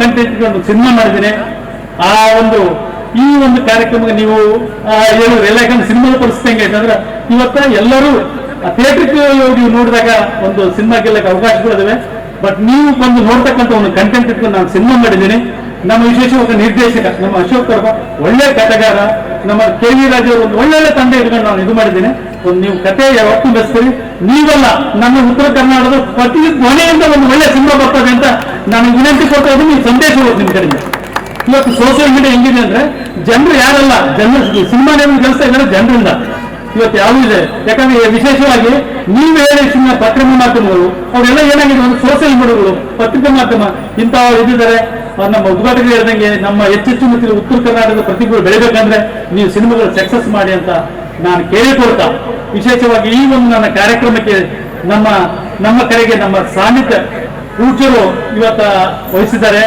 Content ಒಂದು cinema ಮಾಡಿದ್ದೀನಿ. ಆ ಒಂದು, ಈ ಒಂದು ಕಾರ್ಯಕ್ರಮಕ್ಕೆ ನೀವು ಏನು ಎಲ್ಲ ಯಾಕಂದ್ರೆ ಸಿನಿಮಾದ ಪರಿಸ್ಥಿತಿ ಹೆಂಗೈತೆ ಅಂದ್ರೆ ಇವತ್ತ ಎಲ್ಲರೂ ಥಿಯೇಟ್ರಿಗೆ ನೀವು ನೋಡಿದಾಗ ಒಂದು ಸಿನಿಮಾ ಗೆಲ್ಲಕ್ಕೆ ಅವಕಾಶಗಳಿದಾವೆ ಬಟ್ ನೀವು ಬಂದು ನೋಡ್ತಕ್ಕಂಥ ಒಂದು ಕಂಟೆಂಟ್ ಇಟ್ಕೊಂಡು ನಾನು ಸಿನಿಮಾ ಮಾಡಿದ್ದೀನಿ. ನಮ್ಮ ವಿಶೇಷವಾದ ನಿರ್ದೇಶಕ, ನಮ್ಮ ಅಶೋಕ್ ಕರ್ಮ ಒಳ್ಳೆ ಕಥೆಗಾರ, ನಮ್ಮ ಕೆ ವಿ ರಾಜು ಒಂದು ಒಳ್ಳೊಳ್ಳೆ ತಂದೆ ಇಟ್ಕೊಂಡು ನಾನು ಇದು ಮಾಡಿದ್ದೀನಿ. ಒಂದು ನೀವು ಕತೆ ಯಾವತ್ತೂ ಬೆಳೆಸ್ತೀರಿ ನೀವಲ್ಲ ನಮ್ಮ ಉತ್ತರ ಕರ್ನಾಟಕದ ಪ್ರತಿ ಕೊನೆಯಿಂದ ಒಂದು ಒಳ್ಳೆ ಸಿನಿಮಾ ಬರ್ತದೆ ಅಂತ ನಾನು ವಿನಂತಿ ಕೊಡ್ತಾ ಇದ್ದೀನಿ ಸಂದೇಶ ಹೋಗುತ್ತೆ ನಿಮ್ಮ ಕಡೆಯಿಂದ ಇವತ್ತು ಸೋಷಿಯಲ್ ಮೀಡಿಯಾ ಹೆಂಗಿದೆ ಅಂದ್ರೆ ಜನರು ಯಾರಲ್ಲ ಜನರು ಸಿನಿಮಾ ಕೆಲಸ ಇದ್ದಾರೆ ಜನರಿಂದ. ಇವತ್ತು ಯಾವುದೂ ಇದೆ. ಯಾಕಂದ್ರೆ ವಿಶೇಷವಾಗಿ ನೀವು ಹೇಳಿ ಸಿನಿಮಾ ಪತ್ರಿಕಾ ಮಾಧ್ಯಮಗಳು, ಅವರೆಲ್ಲ ಏನಾಗಿದೆ ಒಂದು ಸೋಷಿಯಲ್ ಮೀಡಿಯಾಗಳು ಪತ್ರಿಕಾ ಮಾಧ್ಯಮ ಇಂಥ ಇದ್ದಿದ್ದಾರೆ. ನಮ್ಮ ಉದ್ಘಾಟಕರು ಹೇಳ್ದಂಗೆ ನಮ್ಮ ಹೆಚ್ಚೆಚ್ಚು ಮತ್ತು ಉತ್ತರ ಕರ್ನಾಟಕದ ಪ್ರತಿಭೆಗಳು ಬೆಳಿಬೇಕಂದ್ರೆ ನೀವು ಸಿನಿಮಾಗಳು ಸಕ್ಸಸ್ ಮಾಡಿ ಅಂತ ನಾನು ಕೇಳಿಕೊಳ್ತಾ ವಿಶೇಷವಾಗಿ ಈ ಒಂದು ನನ್ನ ಕಾರ್ಯಕ್ರಮಕ್ಕೆ ನಮ್ಮ ನಮ್ಮ ಕಡೆಗೆ ನಮ್ಮ ಸಾನ್ನಿಧ್ಯ ಪೂಜ್ಯರು ಇವತ್ತ ವಹಿಸಿದ್ದಾರೆ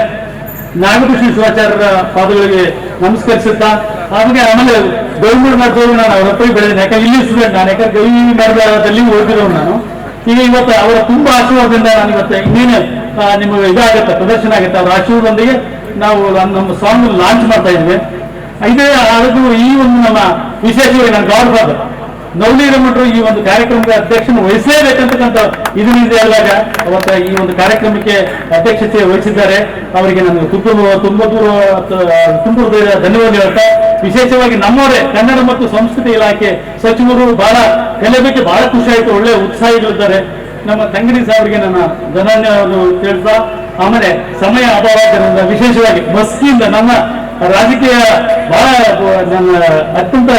ನಾಗಭೂಷಣ ಶಿವಾಚಾರ್ಯರ ಪಾದಗಳಿಗೆ ನಮಸ್ಕರಿಸುತ್ತಾ ಹಾಗೆ ಆಮೇಲೆ ಗೌರ್ಮೆಂಟ್ ಮಾಡಿದವರು ನಾನು ಅವ್ರ ಹತ್ರ ಬೆಳೆದಿದ್ದೇನೆ. ಯಾಕಂದ್ರೆ ಇಲ್ಲಿ ಸ್ಟೂಡೆಂಟ್ ನಾನು, ಯಾಕಂದ್ರೆ ಗವಿ ಮಾಡಿದಲ್ಲಿ ಓದಿರೋನು ನಾನು. ಈಗ ಇವತ್ತು ಅವರ ತುಂಬಾ ಆಶೀರ್ವಾದದಿಂದ ನಾನು ಇವತ್ತು ಇನ್ನೇನು ನಿಮಗೆ ಇದಾಗುತ್ತೆ, ಪ್ರದರ್ಶನ ಆಗುತ್ತೆ. ಅವರ ಆಶೀರ್ವಾದದೊಂದಿಗೆ ನಾವು ನಮ್ಮ ಸಾಂಗ್ ಲಾಂಚ್ ಮಾಡ್ತಾ ಇದ್ವಿ ಇದೇ ಅದು ಈ ಒಂದು ನಮ್ಮ ವಿಶೇಷವಾಗಿ ನಾನು ಗೌಡ್ ನವನೀರಮಠರು ಈ ಒಂದು ಕಾರ್ಯಕ್ರಮದ ಅಧ್ಯಕ್ಷನ ವಹಿಸಲೇಬೇಕಂತಕ್ಕಂಥ ಇದೆ ಹೇಳಿದಾಗ, ಅವತ್ತ ಈ ಒಂದು ಕಾರ್ಯಕ್ರಮಕ್ಕೆ ಅಧ್ಯಕ್ಷತೆ ವಹಿಸಿದ್ದಾರೆ. ಅವರಿಗೆ ನಾನು ತುಂಬ ತುಂಬ ದೂರ ತುಂಬ ಧನ್ಯವಾದ ಹೇಳ್ತಾ, ವಿಶೇಷವಾಗಿ ನಮ್ಮವರೇ ಕನ್ನಡ ಮತ್ತು ಸಂಸ್ಕೃತಿ ಇಲಾಖೆ ಸಚಿವರು ಬಹಳ ಕಲಿಯಬೇಕು ಬಹಳ ಖುಷಿ ಆಯಿತು ಒಳ್ಳೆ ಉತ್ಸಾಹಿಗಳಿದ್ದಾರೆ. ನಮ್ಮ ತಂಗಡಿ ಸಾಹೇಬರಿಗೆ ನನ್ನ ಧನ್ಯವಾದ ಹೇಳ್ತಾ ಆಮೇಲೆ ಸಮಯ ಅಭಾವ ಆದ್ದರಿಂದ ವಿಶೇಷವಾಗಿ ಬಸ್ನಿಂದ ನಮ್ಮ ರಾಜಕೀಯ ಬಹಳ, ನನ್ನ ಅತ್ಯಂತ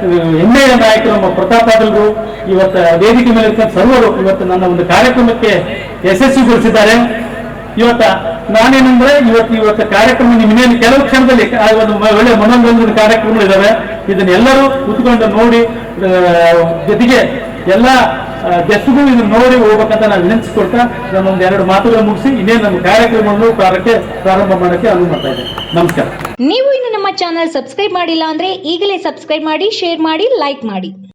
ಹೆಮ್ಮೆಯ ನಾಯಕರು, ನಮ್ಮ ಪ್ರತಾಪ್ ಪಾಟೀಲ್ರು ಇವತ್ತು ವೇದಿಕೆ ಮೇಲೆ ಸರ್ವರು ಇವತ್ತು ನನ್ನ ಒಂದು ಕಾರ್ಯಕ್ರಮಕ್ಕೆ ಯಶಸ್ವಿಗೊಳಿಸಿದ್ದಾರೆ ಇವತ್ತ ನಾನೇನಂದ್ರೆ, ಇವತ್ತು ಇವತ್ತು ಕಾರ್ಯಕ್ರಮ ನಿಮ್ಮ ಇನ್ನೇನು ಕೆಲವು ಕ್ಷಣದಲ್ಲಿ ಒಂದು ಒಳ್ಳೆ ಮನೋರಂಜನೆ ಕಾರ್ಯಕ್ರಮಗಳು ಇದಾವೆ ಇದನ್ನ ಕೂತ್ಕೊಂಡು ನೋಡಿ ಜೊತೆಗೆ ಎಲ್ಲ ಗೆಸ್ಟ್ಗಳು ಇದನ್ನು ನೋಡಿ ಹೋಗ್ಬೇಕಂತ ನಾನು ವಿನಂತಿಸ್ಕೊಳ್ತಾ ನಾನು ಒಂದು ಎರಡು ಮಾತುಗಳು ಮುಗಿಸಿ ಇನ್ನೇ ನಮ್ಮ ಕಾರ್ಯಕ್ರಮವನ್ನು ಪ್ರಾರಂಭಕ್ಕೆ ಪ್ರಾರಂಭ ಮಾಡೋಕ್ಕೆ ಅನುವು ಮಾಡ್ತಾ ಇದ್ದೇನೆ. ನಮಸ್ಕಾರ. ನೀವು ಇನ್ನು ನಮ್ಮ ಚಾನಲ್ ಸಬ್ಸ್ಕ್ರೈಬ್ ಮಾಡಿಲ್ಲ ಅಂದ್ರೆ ಈಗಲೇ ಸಬ್ಸ್ಕ್ರೈಬ್ ಮಾಡಿ, ಶೇರ್ ಮಾಡಿ, ಲೈಕ್ ಮಾಡಿ.